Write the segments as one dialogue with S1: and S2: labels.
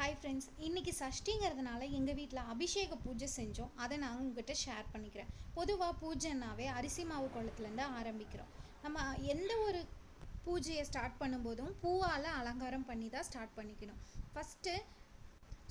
S1: Hi friends இன்றைக்கி சஷ்டிங்கிறதுனால எங்கள் வீட்டில் அபிஷேக பூஜை செஞ்சோம். அதை நான் உங்ககிட்ட ஷேர் பண்ணிக்கிறேன். பொதுவாக பூஜைனாவே அரிசி மாவு குளத்துலேருந்து ஆரம்பிக்கிறோம். நம்ம எந்த ஒரு பூஜையை ஸ்டார்ட் பண்ணும்போதும் பூவால் அலங்காரம் பண்ணி தான் ஸ்டார்ட் பண்ணிக்கணும். ஃபஸ்ட்டு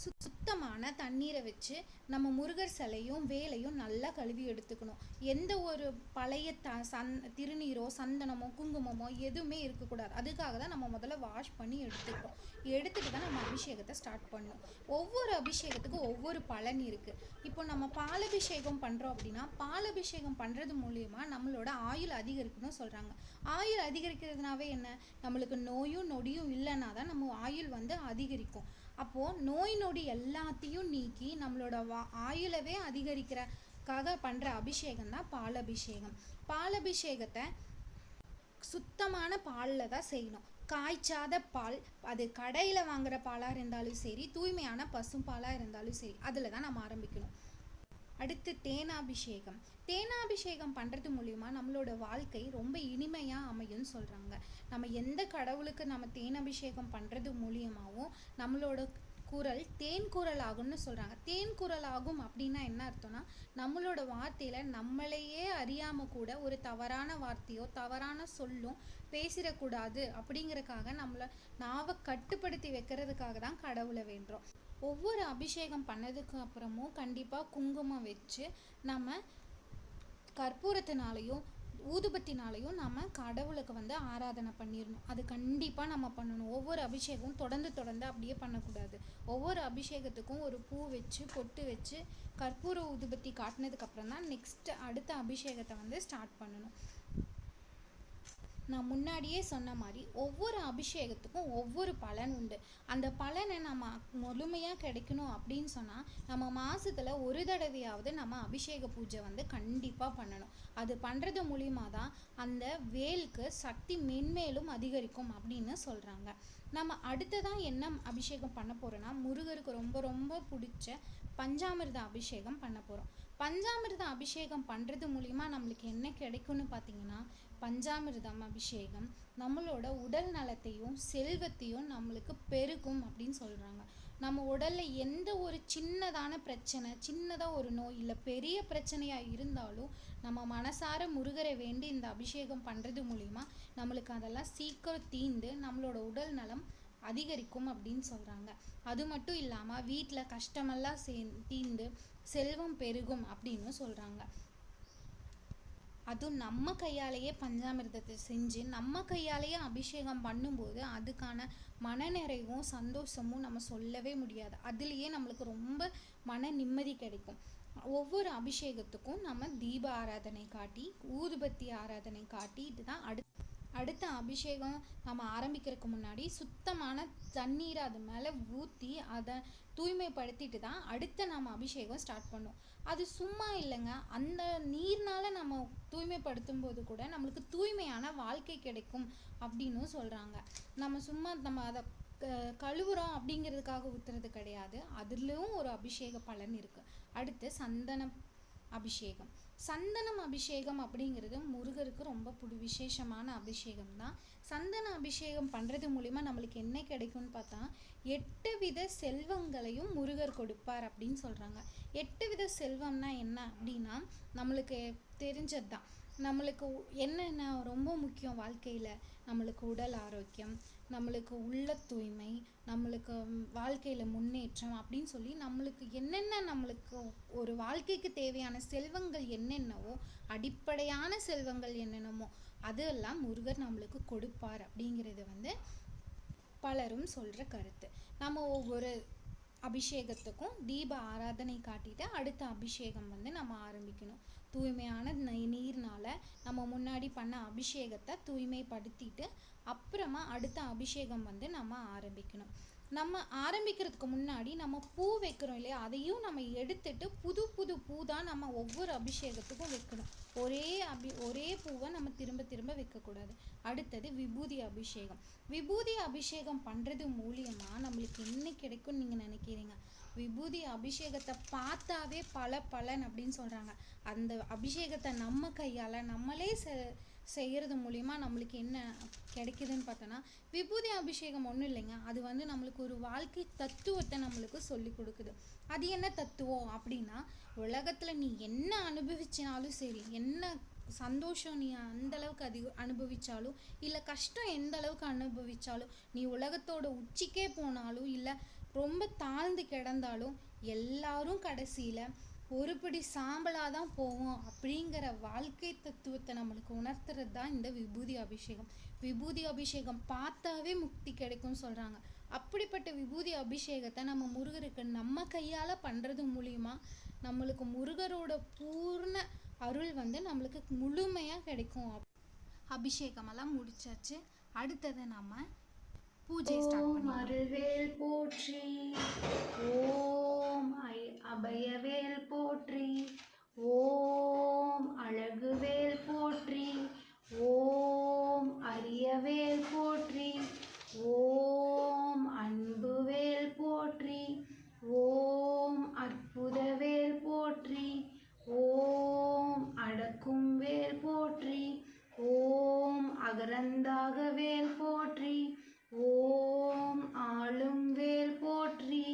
S1: சுத்தமான தண்ணீரை வச்சு நம்ம முருகர் சிலையும் வேலையும் நல்லா கழுவி எடுத்துக்கணும். எந்த ஒரு பழைய த சந் திருநீரோ சந்தனமோ குங்குமமோ எதுவுமே இருக்கக்கூடாது. அதுக்காக தான் நம்ம முதல்ல வாஷ் பண்ணி எடுத்துக்கிறோம் எடுத்துட்டு தான் நம்ம அபிஷேகத்தை ஸ்டார்ட் பண்ணணும். ஒவ்வொரு அபிஷேகத்துக்கும் ஒவ்வொரு பலன் இருக்குது இப்போ நம்ம பாலபிஷேகம் பண்ணுறோம் அப்படின்னா பாலபிஷேகம் பண்ணுறது மூலியமாக நம்மளோட ஆயுள் அதிகரிக்கணும்னு சொல்கிறாங்க ஆயுள் அதிகரிக்கிறதுனாவே என்ன? நம்மளுக்கு நோயும் நொடியும் இல்லைன்னா தான் நம்ம ஆயுள் வந்து அதிகரிக்கும். அப்போது நோய் நொடி எல்லாத்தையும் நீக்கி நம்மளோட வா ஆயுளவே அதிகரிக்கிறக்காக பண்ணுற அபிஷேகம் தான் பாலபிஷேகம். பாலபிஷேகத்தை சுத்தமான பாலில் தான் செய்யணும். காய்ச்சாத பால் அது கடையில் வாங்குற பாலாக இருந்தாலும் சரி தூய்மையான பசும்பாலாக இருந்தாலும் சரி அதில் தான் நம்ம ஆரம்பிக்கணும். அடுத்து தேனாபிஷேகம். தேனாபிஷேகம் பண்ணுறது மூலிமா நம்மளோட வாழ்க்கை ரொம்ப இனிமையாக அமையும்னு சொல்கிறாங்க நம்ம எந்த கடவுளுக்கு நம்ம தேனாபிஷேகம் பண்ணுறது மூலியமாகவும் நம்மளோட குரல் தேன் குரல் ஆகும்னு சொல்கிறாங்க தேன் குரல் ஆகும் அப்படின்னா என்ன அர்த்தம்னா நம்மளோட வார்த்தையில் நம்மளையே அறியாமல் கூட ஒரு தவறான வார்த்தையோ தவறான சொல்லும் பேசிடக்கூடாது அப்படிங்கிறக்காக நம்மளை நாவை கட்டுப்படுத்தி வைக்கிறதுக்காக தான் கடவுளை வேண்டுறோம். ஒவ்வொரு அபிஷேகம் பண்ணதுக்கு அப்புறமும் கண்டிப்பாக குங்குமம் வச்சு நம்ம கற்பூரத்தினாலையும் ஊதுபத்தினாலையும் நம்ம கடவுளுக்கு வந்து ஆராதனை பண்ணிடணும். அது கண்டிப்பாக நம்ம பண்ணணும். ஒவ்வொரு அபிஷேகமும் தொடர்ந்து தொடர்ந்து அப்படியே பண்ணக்கூடாது. ஒவ்வொரு அபிஷேகத்துக்கும் ஒரு பூ வச்சு பொட்டு வச்சு கற்பூர ஊதுபத்தி காட்டினதுக்கப்புறம் தான் நெக்ஸ்ட் அடுத்த அபிஷேகத்தை வந்து ஸ்டார்ட் பண்ணணும். நான் முன்னாடியே சொன்ன மாதிரி ஒவ்வொரு அபிஷேகத்துக்கும் ஒவ்வொரு பலன் உண்டு. அந்த பலனை நம்ம முழுமையாக கிடைக்கணும் அப்படின்னு சொன்னால் நம்ம மாதத்தில் ஒரு தடவையாவது நம்ம அபிஷேக பூஜை வந்து கண்டிப்பாக பண்ணணும். அது பண்ணுறது மூலிமா தான் அந்த வேலுக்கு சக்தி மென்மேலும் அதிகரிக்கும் அப்படின்னு சொல்கிறாங்க நம்ம அடுத்ததான் என்ன அபிஷேகம் பண்ண போகிறோன்னா முருகருக்கு ரொம்ப ரொம்ப பிடிச்ச பஞ்சாமிர்த அபிஷேகம் பண்ண போகிறோம் பஞ்சாமிர்த அபிஷேகம் பண்ணுறது மூலிமா நம்மளுக்கு என்ன கிடைக்கும்னு பார்த்தீங்கன்னா பஞ்சாமிர்தம் அபிஷேகம் நம்மளோட உடல் நலத்தையும் செல்வத்தையும் நம்மளுக்கு பெருகும் அப்படின்னு சொல்கிறாங்க நம்ம உடலில் எந்த ஒரு சின்னதான பிரச்சனை சின்னதாக ஒரு நோய் இல்லை பெரிய பிரச்சனையாக இருந்தாலும் நம்ம மனசார முருகரை வேண்டி இந்த அபிஷேகம் பண்ணுறது மூலிமா நம்மளுக்கு அதெல்லாம் சீக்கிரம் தீந்து நம்மளோட உடல் நலம் அதிகரிக்கும் அப்படின்னு சொல்கிறாங்க அது மட்டும் இல்லாமல் வீட்டில் கஷ்டமெல்லாம் சே தீர்ந்து செல்வம் பெருகும் அப்படின்னு சொல்கிறாங்க அதுவும் நம்ம கையாலேயே பஞ்சாமிர்தத்தை செஞ்சு நம்ம கையாலேயே அபிஷேகம் பண்ணும்போது அதுக்கான மனநிறைவும் சந்தோஷமும் நம்ம சொல்லவே முடியாது. அதுலேயே நம்மளுக்கு ரொம்ப மன நிம்மதி கிடைக்கும். ஒவ்வொரு அபிஷேகத்துக்கும் நம்ம தீப ஆராதனை காட்டி ஊதுபத்தி ஆராதனை காட்டி இதுதான் அடுத்த அடுத்த அபிஷேகம் நம்ம ஆரம்பிக்கிறதுக்கு முன்னாடி சுத்தமான தண்ணீரை அது மேலே ஊற்றி அதை தூய்மைப்படுத்திட்டு தான் அடுத்த நம்ம அபிஷேகம் ஸ்டார்ட் பண்ணோம். அது சும்மா இல்லைங்க. அந்த நீர்னால் நம்ம தூய்மைப்படுத்தும் போது கூட நம்மளுக்கு தூய்மையான வாழ்க்கை கிடைக்கும் அப்படின்னும் சொல்கிறாங்க நம்ம சும்மா நம்ம அதை கழுவுறோம் அப்படிங்கிறதுக்காக ஊற்றுறது கிடையாது. அதுலேயும் ஒரு அபிஷேக பலன் இருக்குது அடுத்து சந்தன அபிஷேகம். சந்தனம் அபிஷேகம் அப்படிங்கிறது முருகருக்கு ரொம்ப புடி விசேஷமான அபிஷேகம் தான். சந்தன அபிஷேகம் பண்ணுறது மூலிமா நம்மளுக்கு என்ன கிடைக்கும்னு பார்த்தா எட்டு வித செல்வங்களையும் முருகர் கொடுப்பார் அப்படின்னு சொல்கிறாங்க எட்டு வித செல்வம்னா என்ன அப்படின்னா நம்மளுக்கு தெரிஞ்சது தான் நம்மளுக்கு என்னென்ன ரொம்ப முக்கியம் வாழ்க்கையில்? நம்மளுக்கு உடல் ஆரோக்கியம் நம்மளுக்கு உள்ள தூய்மை நம்மளுக்கு வாழ்க்கையில் முன்னேற்றம் அப்படின்னு சொல்லி நம்மளுக்கு என்னென்ன நம்மளுக்கு ஒரு வாழ்க்கைக்கு தேவையான செல்வங்கள் என்னென்னவோ அடிப்படையான செல்வங்கள் என்னென்னமோ அதெல்லாம் முருகர் நம்மளுக்கு கொடுப்பார் அப்படிங்கிறது வந்து பலரும் சொல்கிற கருத்து. நம்ம ஒவ்வொரு அபிஷேகத்துக்கும் தீப ஆராதனை காட்டிட்டு அடுத்த அபிஷேகம் வந்து நம்ம ஆரம்பிக்கணும். தூய்மையான நீர்னால் நம்ம முன்னாடி பண்ண அபிஷேகத்தை தூய்மைப்படுத்திட்டு அப்புறமா அடுத்த அபிஷேகம் வந்து நம்ம ஆரம்பிக்கணும். நம்ம ஆரம்பிக்கிறதுக்கு முன்னாடி நம்ம பூ வைக்கிறோம் இல்லையா? அதையும் நம்ம எடுத்துட்டு புது புது பூ தான் நம்ம ஒவ்வொரு அபிஷேகத்துக்கும் வைக்கணும். ஒரே அபி ஒரே பூவை நம்ம திரும்ப திரும்ப வைக்கக்கூடாது. அடுத்தது விபூதி அபிஷேகம். விபூதி அபிஷேகம் பண்ணுறது மூலியமாக நம்மளுக்கு என்ன கிடைக்கும்னு நீங்கள் நினைக்கிறீங்க? விபூதி அபிஷேகத்தை பார்த்தாவே பல பலன் அப்படின்னு சொல்கிறாங்க அந்த அபிஷேகத்தை நம்ம கையால் நம்மளே செ செய்கிறது மூலிமா நம்மளுக்கு என்ன கிடைக்குதுன்னு பார்த்தோன்னா விபூதி அபிஷேகம் ஒன்றும் இல்லைங்க. அது வந்து நம்மளுக்கு ஒரு வாழ்க்கை தத்துவத்தை நம்மளுக்கு சொல்லி கொடுக்குது. அது என்ன தத்துவம் அப்படின்னா உலகத்தில் நீ என்ன அனுபவிச்சினாலும் சரி என்ன சந்தோஷம் நீ அந்த அளவுக்கு அதிக அனுபவித்தாலும் இல்லை கஷ்டம் எந்த அளவுக்கு அனுபவித்தாலும் நீ உலகத்தோட உச்சிக்கே போனாலும் இல்லை ரொம்ப தாழ்ந்து கிடந்தாலும் எல்லாரும் கடைசியில் ஒரு பிடி சாம்பலாக தான் போவோம் அப்படிங்கிற வாழ்க்கை தத்துவத்தை நம்மளுக்கு உணர்த்துறது தான் இந்த விபூதி அபிஷேகம். விபூதி அபிஷேகம் பார்த்தாவே முக்தி கிடைக்கும்னு சொல்கிறாங்க அப்படிப்பட்ட விபூதி அபிஷேகத்தை நம்ம முருகருக்கு நம்ம கையால் பண்ணுறது மூலியமா நம்மளுக்கு முருகரோட பூர்ண அருள் வந்து நம்மளுக்கு முழுமையாக கிடைக்கும். அப்- அபிஷேகமெல்லாம் முடிச்சாச்சு. அடுத்தது நம்ம பூஜை ஸ்டார்ட்
S2: போற்றி. ஐ அபயவேல் போற்றி. ஓ அழகுவேல் போற்றி ஓம் அரியவேல் போற்றி ஓம் அன்புவேல் போற்றி ஓம் அற்புதவேல் போற்றி ஓம் அடக்கும் வேல் போற்றி ஓம் அகரந்தாக வேல் போற்றி ஓம் ஆளும் வேல் போற்றி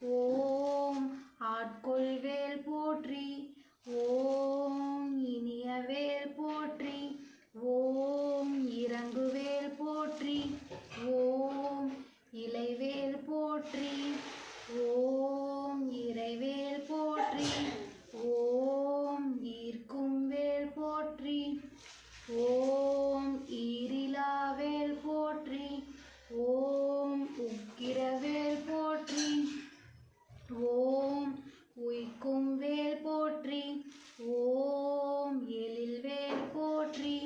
S2: ஓம் ஆட்கொள் வேல் போற்றி ஓம் இனிய வேல் போற்றி ஓம் இறங்குவேல் போற்றி ஓம் இலைவேல் போற்றி ஓம் இறைவேல் போற்றி ஓம் ஈர்க்கும் வேல் போற்றி ஓம் ஈரிலாவேல் போற்றி ஓம் உக்கிரவேல் போற்றி ஓம் உய்க்கும் வேல் போற்றி ஓம் எழில்வேல் போற்றி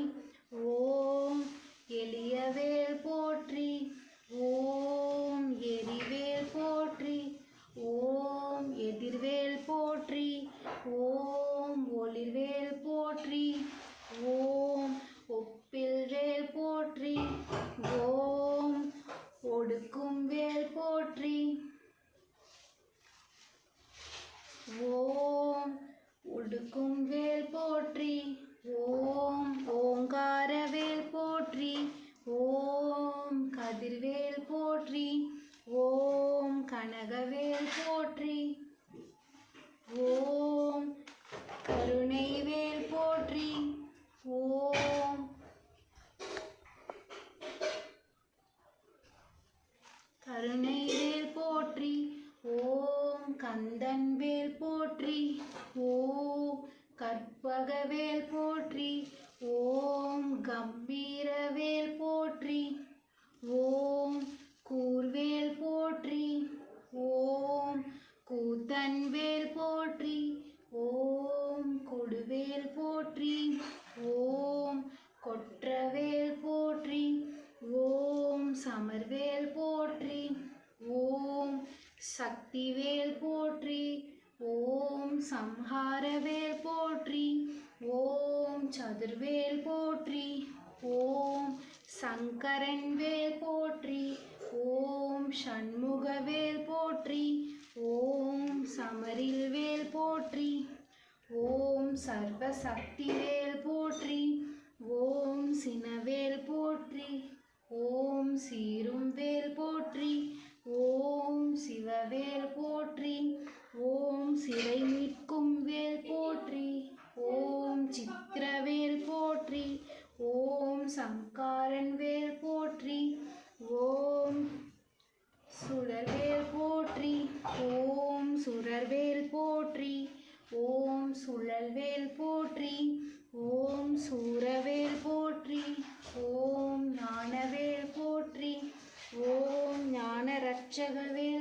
S2: ஓம் எளியவேல் போற்றி ஓம் எரிவேல் போற்றி ஓம் எதிர்வேல் போற்றி ஓம் ஒளிர்வேல் போற்றி ஓம் ஒப்பில் வேல் போற்றி ஓம் ஒடுக்கும் வேல் போற்றி ஓம் ஒடுக்கும் வேல் போற்றி ஓம் ஓங்கார வேல் போற்றி ஓம் கதிர்வேல் போற்றி ஓம் உலகவேல் போற்றி. ஓ கருணை வேல் போற்றி ஓம் கருணை வேல் போற்றி ஓம் கந்தன் வேல் போற்றி ஓம் கற்பகவேல் போற்றி ஓம் கம்பீர வேல் போற்றி ஓம் கூர்வேல் போற்றி ஓம் கூத்தன் வேல் போற்றி ஓம் கொடுவேல் போற்றி ஓம் கொற்றவேல் போற்றி ஓம் சமர்வேல் போற்றி ஓம் சக்திவேல் போற்றி ஓம் சம்ஹாரவேல் போற்றி ஓம் சதுர்வேல் போற்றி ஓம் சங்கரன் வேல் போற்றி ஓம் சண்முகவேல் போற்றி ஓம் சமரில் வேல் போற்றி ஓம் சர்வசக்தி வேல் போற்றி ஓம் சினவேல் போற்றி ஓம் சீரும் வேல் போற்றி ஓம் சிவவேல் போற்றி ஓம் சிறை மீட்கும் வேல் Check on.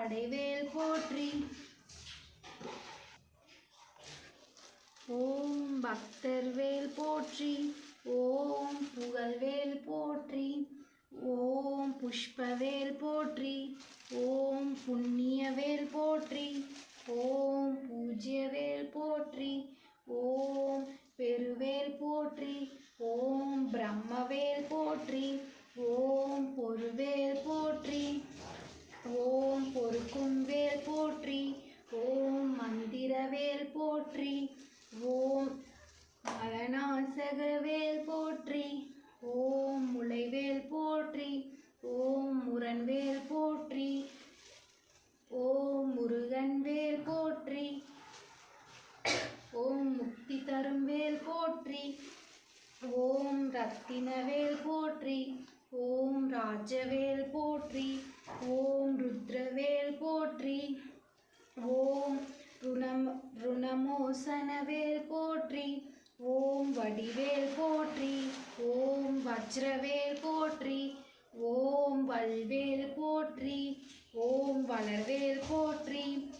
S2: படைவேல் போற்றி. ஓம் பக்தர் வேல் போற்றி. ஓம் புகழ்வேல் போற்றி. ஓம் புஷ்பவேல் போற்றி. ஓம் புண்ணியவேல் போற்றி. ஓம் பூஜ்யவேல் போற்றி. ஓம் பெருவேல் போற்றி. ஓம் பிரம்மவேல் போற்றி ஓம் பொருவேல் போற்றி ஓம் பொறுக்கும் வேல் போற்றி ஓம் மந்திரவேல் போற்றி ஓம் மலநாசகவேல் போற்றி ஓம் முளைவேல் போற்றி ஓம் முரண்வேல் போற்றி ஓம் முருகன் வேல் போற்றி ஓம் முக்தி தரும் வேல் போற்றி. ஓம் ரத்தினவேல் போற்றி. ஓம் ராஜவேல் போற்றி. ஓம் ருத்ரவேல் போற்றி. ஓம் ருணம் ருணமோசனவேல் போற்றி. ஓம் வடிவேல் போற்றி. ஓம் வஜ்ரவேல் போற்றி. ஓம் வல்வேல் போற்றி. ஓம் வளர்வேல் போற்றி.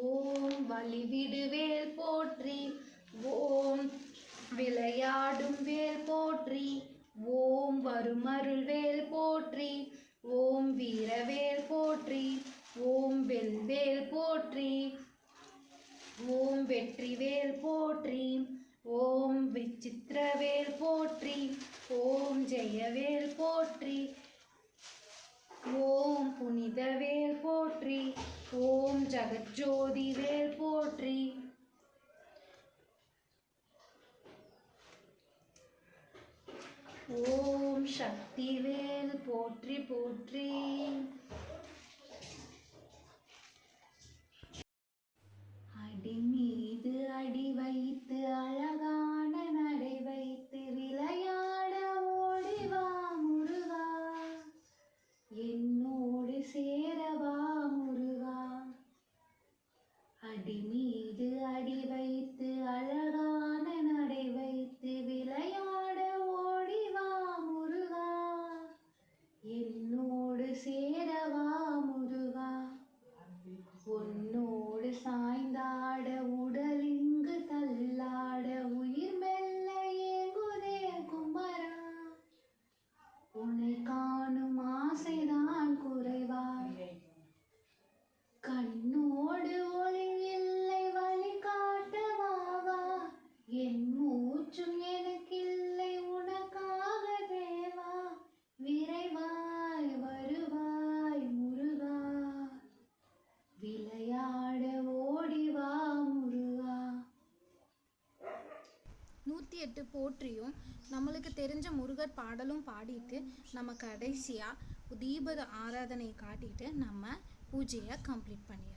S2: ஓம் வழிவிடுவேல் போற்றி ஓம் விளையாடும் வேல் போற்றி ஓம் வருமருள் வேல் போற்றி ஓம் வீரவேல் போற்றி ஓம் வெல்வேல் போற்றி ஓம் வெற்றிவேல் போற்றி ஓம் விசித்திரவேல் போற்றி ஓம் ஜெயவேல் போற்றி போற்றி சேரவா முருகா?
S1: ஒன்னு போற்றியும் நம்மளுக்கு தெரிஞ்ச முருகர் பாடலும் பாடிட்டு நம்ம கடைசியாக தீப ஆராதனை காட்டிட்டு நம்ம பூஜையை கம்ப்ளீட் பண்ணியாச்சு